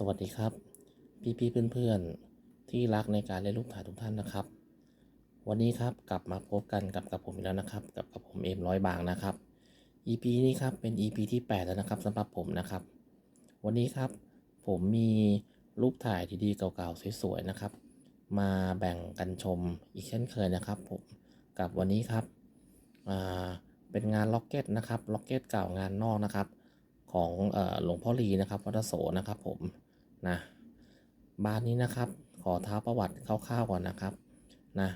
สวัสดีครับ พี่ๆเพื่อนๆ ที่รักในการเล่นรูปถ่ายทุกท่านนะครับ วันนี้ครับกลับมาพบกันกับกับผมอีกแล้วนะครับ กับกับผมเอมร้อยบางนะครับ EP นี้ครับเป็น EP ที่ 8 แล้วนะครับสำหรับผมนะครับ วันนี้ครับผมมีรูปถ่ายดีๆเก่าๆสวยๆนะครับ มาแบ่งกันชมอีกเช่นเคยนะครับผมกับวันนี้ครับเป็นงานล็อกเก็ตนะครับล็อกเก็ตเก่างานนอกนะครับของหลวงพ่อลีนะครับวัดโสนะครับผม นะบ้านนี้นะครับ ขอเท้าประวัติคร่าวๆก่อนนะครับนะ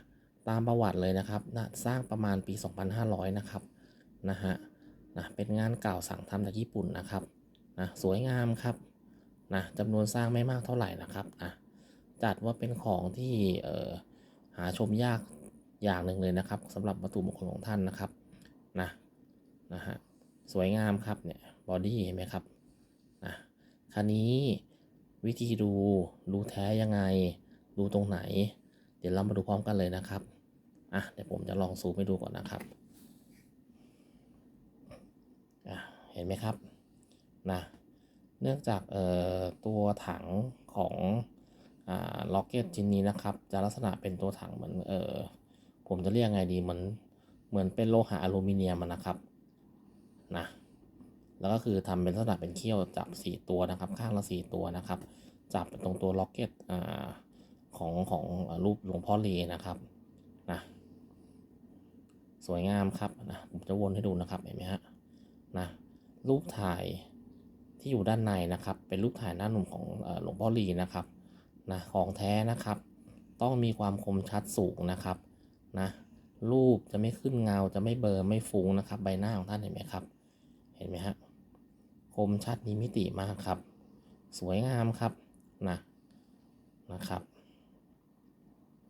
ตามประวัติเลยนะครับนะสร้างประมาณปี 2500 นะครับนะฮะนะเป็นงานเก่าสั่งทำจากญี่ปุ่นนะครับนะสวยงามครับนะจำนวนสร้างไม่มากเท่าไหร่นะครับอะจัดว่าเป็นของที่เอ่อหาชมยากอย่างหนึ่งเลยนะครับสำหรับวัตถุมงคลของท่านนะครับนะนะฮะสวยงามครับเนี่ยบอดี้เห็นไหมครับนะคันนี้ วิธีดูดูแท้ยังไง ดูตรงไหน เดี๋ยวเรามาดูพร้อมกันเลยนะครับอะเดี๋ยวผมจะลองซูมให้ดูก่อนนะครับอะเห็นไหมครับนะเนื่องจากเอ่อตัวถังของอ่าล็อกเก็ตชิ้นนี้นะครับ จะลักษณะเป็นตัวถังเหมือนเอ่อผมจะเรียกไงดีเหมือนเหมือนเป็นโลหะอลูมิเนียมนะครับนะ แล้วก็คือทำเป็นลักษณะเป็นเขี้ยวจับ 4 ตัวนะครับ ข้างละ 4 ตัวนะครับ จับตรงตัวล็อกเก็ตของของรูปหลวงพ่อลีนะครับนะสวยงามครับนะผมจะวนให้ดูนะครับเห็นไหมฮะนะรูปถ่ายที่อยู่ด้านในนะครับ เป็นรูปถ่ายหน้าหนุ่มของหลวงพ่อลีนะครับนะของแท้นะครับ ต้องมีความคมชัดสูงนะครับนะรูปจะไม่ขึ้นเงาจะไม่เบลอไม่ฟุ้งนะครับ ใบหน้าของท่านเห็นไหมครับ เห็นไหมฮะ คมชัดมีมิติมากครับ สวยงามครับนะนะครับ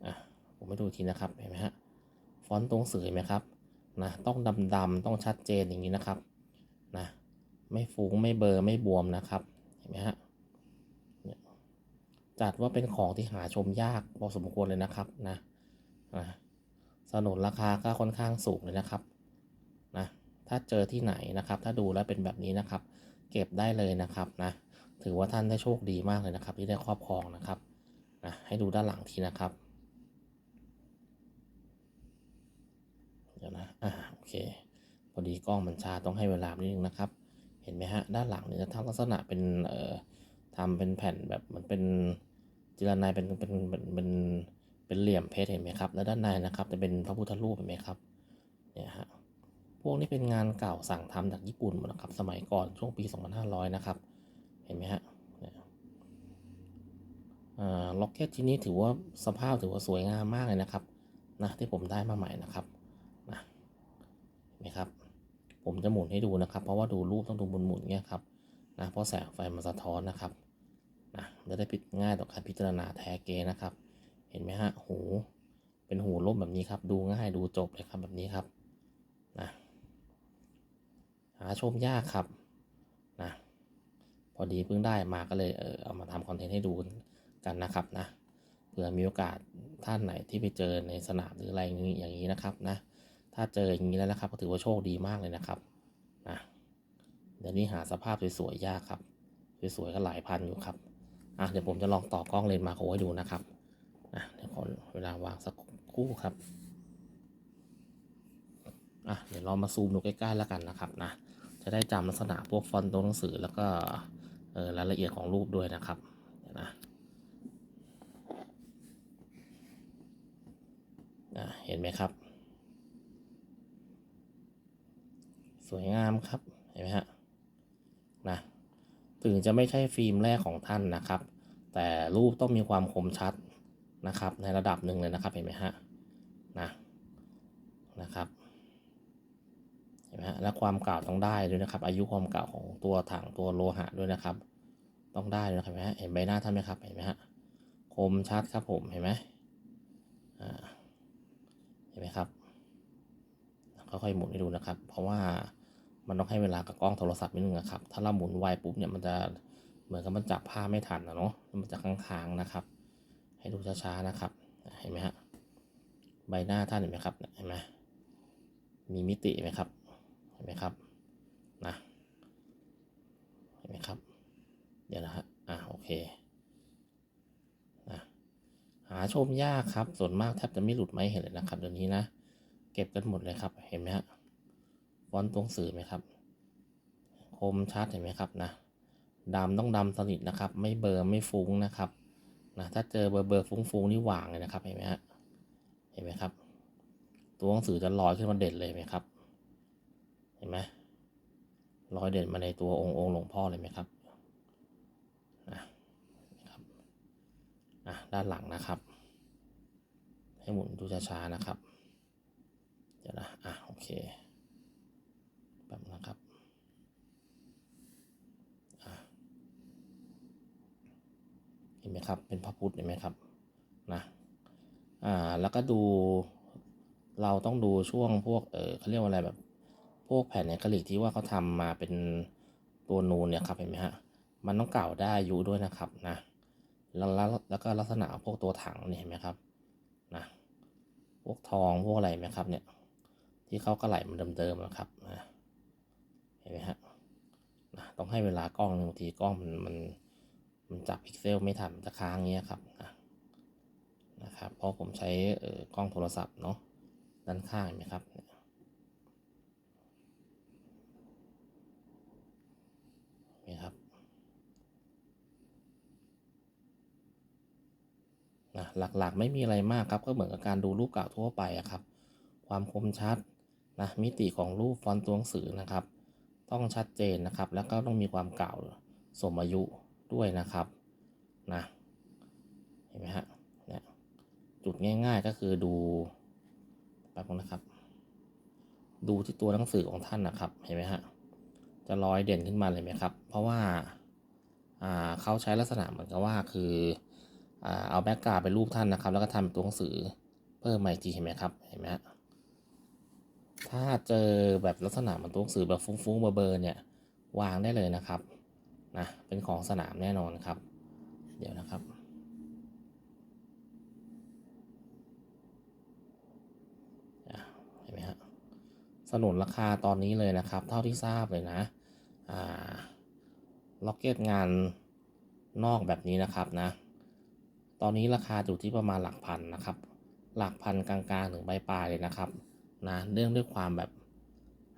อะผมไม่ดูทีนะครับเห็นไหมฮะฟอนต์ตรงสื่อเห็นไหมครับนะต้องดำๆต้องชัดเจนอย่างนี้นะครับนะไม่ฟุ้งไม่เบลอไม่บวมนะครับเห็นไหมฮะจัดว่าเป็นของที่หาชมยากพอสมควรเลยนะครับนะนะสนุนราคาก็ค่อนข้างสูงเลยนะครับนะถ้าเจอที่ไหนนะครับ ถ้าดูแล้วเป็นแบบนี้นะครับ เก็บได้เลยนะครับนะถือว่าท่านได้โชคดีมากเลยนะครับ ที่ได้ครอบครองนะครับนะให้ดูด้านหลังทีนะครับเดี๋ยวนะอ่าโอเคพอดีกล้องมันชาต้องให้เวลานิดนึงนะครับ เห็นไหมฮะด้านหลังเนี่ยจะทำลักษณะเป็นเอ่อทำเป็นแผ่นแบบเหมันเป็นจิรนายเป็นเป็นเป็นเป็นเป็นเหลี่ยมเพชรเห็นไหมครับ แล้วด้านในนะครับจะเป็นพระพุทธรูปเห็นไหมครับเนี่ยฮะ พวกนี้เป็นงานเก่าสั่งทำจากญี่ปุ่นหมดนะครับสมัยก่อนช่วงปี 2500 นะครับ เห็นไหมฮะเนี่ยล็อกเก็ตที่นี้ถือว่าสภาพถือว่าสวยงามมากเลยนะครับนะที่ผมได้มาใหม่นะครับนะเห็นไหมครับ ผมจะหมุนให้ดูนะครับ เพราะว่าดูรูปต้องดูบนหมุนเงี้ยครับนะเพราะแสงไฟมันสะท้อนนะครับนะจะได้ปิดง่ายต่อการพิจารณาแท้เกนะครับ เห็นไหมฮะหูเป็นหูร่มแบบนี้ครับ ดูง่ายดูจบเลยครับแบบนี้ครับนะ หาชมยากครับนะพอดีเพิ่งได้มาก็เลยเออเอามาทำคอนเทนต์ให้ดูกันนะครับนะเผื่อมีโอกาสท่านไหนที่ไปเจอในสนามหรืออะไรอย่างนี้นะครับนะถ้าเจออย่างนี้แล้วนะครับ ก็ถือว่าโชคดีมากเลยนะครับนะเดี๋ยวนี้หาสภาพสวยๆยากครับสวยๆก็หลายพันอยู่ครับอะเดี๋ยวผมจะลองต่อกล้องเลนส์มาโครให้ดูนะครับนะเดี๋ยวขอเวลาวางสักคู่ครับอะเดี๋ยวเรามาซูมดูใกล้ๆแล้วกันนะครับนะ จะได้จำลักษณะพวกฟอนต์ตัวหนังสือแล้วก็รายละเอียดของรูปด้วยนะครับนะเห็นไหมครับ สวยงามครับเห็นไหมฮะนะถึงจะไม่ใช่ฟิล์มแรกของท่านนะครับ แต่รูปต้องมีความคมชัดนะครับ ในระดับหนึ่งเลยนะครับเห็นไหมฮะนะนะครับ เห็นไหมฮะและความเก่าต้องได้ด้วยนะครับ อายุความเก่าของตัวถังตัวโลหะด้วยนะครับ ต้องได้ด้วยนะครับเห็นไหมฮะเห็นใบหน้าท่านไหมครับเห็นไหมฮะคมชัดครับผมเห็นไหมอ่าเห็นไหมครับค่อยๆหมุนให้ดูนะครับ เพราะว่ามันต้องให้เวลากับกล้องโทรศัพท์นิดนึงนะครับ ถ้าเราหมุนไวปุ๊บเนี่ยมันจะเหมือนกับมันจับภาไม่ทันนะเนาะมันจะค้างๆนะครับ ให้ดูช้าๆนะครับเห็นไหมฮะใบหน้าท่านเห็นไหมครับเห็นไหมมีมิติไหมครับ ห็นไหมครับนะเห็นไหมครับ เดี๋ยวนะฮะอ่าโอเคนะหาชมยากครับ ส่วนมากแทบจะไม่หลุดไม่เห็นเลยนะครับเดี๋ยวนี้นะเก็บกันหมดเลยครับ เห็นไหมฮะฟอนต์ตัวหนังสือไหมครับคมชัดเห็นไหมครับนะดำต้องดำสนิทนะครับ ไม่เบอร์ไม่ฟุ้งนะครับนะถ้าเจอเบอร์เบอร์ฟุ้งฟุ้งนี่หว่างเลยนะครับเห็นไหมฮะเห็นไหมครับ ตัวหนังสือจะลอยขึ้นมาเด่นเลยไหมครับ ลอยเด่นมาในตัวองค์องค์หลวงพ่อเลยไหมครับนะครับอะด้านหลังนะครับ ให้หมุนดูช้าๆนะครับเดี๋ยวนะอะโอเคแบบนะครับอะเห็นไหมครับ เป็นพระพุทธเห็นไหมครับนะอ่าแล้วก็ดูเราต้องดูช่วงพวกเออเขาเรียกว่าอะไรแบบ พวกแผ่นในกระลิกที่ว่าเขาทำมาเป็นตัวนูนเนี่ยครับเห็นไหมฮะมันต้องเก่าได้อายุด้วยนะครับนะแล้วแล้วแล้วก็ลักษณะพวกตัวถังเนี่ยเห็นไหมครับนะพวกทองพวกอะไรไหมครับเนี่ยที่เขากระไหลมันเดิมๆนะครับนะเห็นไหมฮะนะต้องให้เวลากล้องบางทีกล้องมันมันมันจับพิกเซลไม่ทันจะค้างเงี้ยครับนะนะครับเพราะผมใช้เอ่อกล้องโทรศัพท์เนาะด้านข้างเห็นไหมครับเนี่ยนี่ครับนะ หลักๆ ไม่มีอะไรมากครับ ก็เหมือนกับการดูรูปเก่าทั่วไปครับ ความคมชัดนะมิติของรูปฟอนต์ตัวหนังสือนะครับ ต้องชัดเจนนะครับ แล้วก็ต้องมีความเก่าสมอายุด้วยนะครับนะเห็นไหมฮะเนี่ยจุดง่าย ๆก็คือดูแป๊บนึงนะครับ ดูที่ตัวหนังสือของท่านนะครับ เห็นไหมฮะจะลอยเด่นขึ้นมาเลยไหมครับ เพราะว่าอ่าเขาใช้ลักษณะเหมือนกับว่าคือ เอาแบ็กกราวเป็นรูปท่านนะครับ แล้วก็ทำเป็นตัวหนังสือเพิ่มมาอีกทีเห็นไหมครับเห็นไหมฮะถ้าเจอแบบลักษณะเหมันตัวหนังสือแบบฟุ้งๆเบอร์ๆเนี่ย วางได้เลยนะครับนะเป็นของสนามแน่นอนครับ เดี๋ยวนะครับเห็นไหมฮะสนุนราคาตอนนี้เลยนะครับ เท่าที่ทราบเลยนะอ่าล็อกเก็ตงานนอกแบบนี้นะครับนะ ตอนนี้ราคาอยู่ที่ประมาณหลักพันนะครับ หลักพันกลางๆถึงใบปลายเลยนะครับนะเรื่องด้วยความแบบ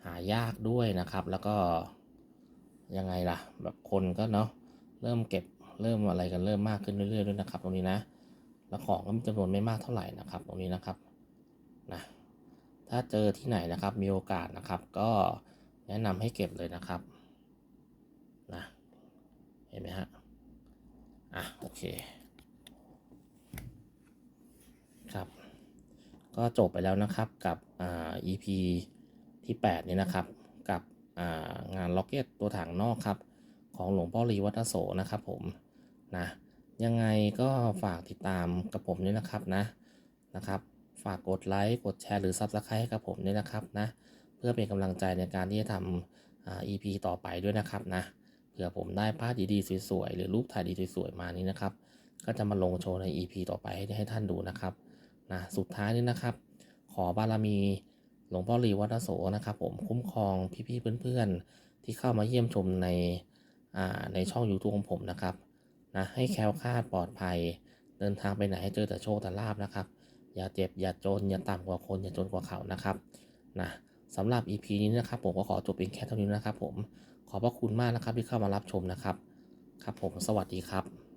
หายากด้วยนะครับ แล้วก็ยังไงล่ะ แบบคนก็เนาะเริ่มเก็บเริ่มอะไรกันเริ่มมากขึ้นเรื่อยๆด้วยนะครับ ตรงนี้นะ แล้วของก็มีจำนวนไม่มากเท่าไหร่นะครับ ตรงนี้นะครับนะถ้าเจอที่ไหนนะครับมีโอกาสนะครับ ก็แนะนำให้เก็บเลยนะครับนะเห็นไหมฮะอะโอเค ครับ ก็จบไปแล้วนะครับกับอ่า EP ที่ 8 นี้นะครับ กับอ่างานล็อกเก็ตตัวถังนอกครับ ของหลวงพ่อรีวัฒโสนะครับผมนะยังไงก็ฝากติดตามกับผมด้วยนะครับนะนะครับ ฝากกดไลค์กดแชร์หรือ Subscribe ให้กับผมด้วยนะครับนะเพื่อเป็นกำลังใจในการที่จะทำอ่า EP ต่อไปด้วยนะครับนะเผื่อผมได้ภาพดีๆสวยๆหรือรูปถ่ายดีสวยๆมานี้นะครับ ก็จะมาลงโชว์ใน EP ต่อไปให้ให้ท่านดูนะครับ นะสุดท้ายนี้นะครับ ขอบารมีหลวงพ่อรีวัฒโสนะครับ ผมคุ้มครองพี่ๆเพื่อนๆ ที่เข้ามาเยี่ยมชมในอ่าในช่อง YouTube ของผมนะครับนะให้แคล้วคลาดปลอดภัย เดินทางไปไหนให้เจอแต่โชคแต่ลาบนะครับ อย่าเจ็บอย่าจน อย่าต่ำกว่าคนอย่าจนกว่าเขานะครับนะสำหรับ EP นี้นะครับ ผมก็ขอจบเพียงแค่เท่านี้นะครับ ผมขอบพระคุณมากนะครับที่เข้ามารับชมนะครับ ครับผมสวัสดีครับ